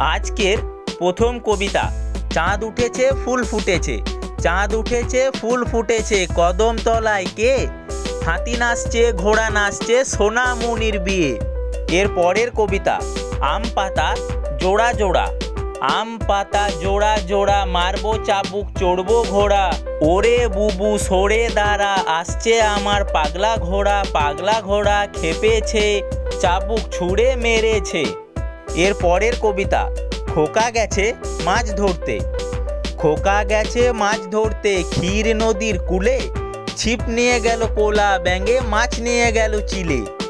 আজকের প্রথম কবিতা, চাঁদ উঠেছে, ফুল ফুটেছে। চাঁদ উঠেছে, ফুল ফুটেছে, কদম তলায় কে? হাতি নাচছে, ঘোড়া নাচছে সোনা মুনির বিয়ে। এর পরের কবিতা, আম পাতা জোড়া জোড়া। আম পাতা জোড়া জোড়া, মারবো চাবুক, চড়বো ঘোড়া। ওরে বুবু, সরে দাঁড়া, আসছে আমার পাগলা ঘোড়া পাগলা ঘোড়া খেপেছে, চাবুক ছুঁড়ে মেরেছে। এর পরের কবিতা, খোকা গেছে মাছ ধরতে। খোকা গেছে মাছ ধরতে ক্ষীর নদীর কূলে, ছিপ নিয়ে গেল কোলা ব্যাঙে, মাছ নিয়ে গেল চিলে।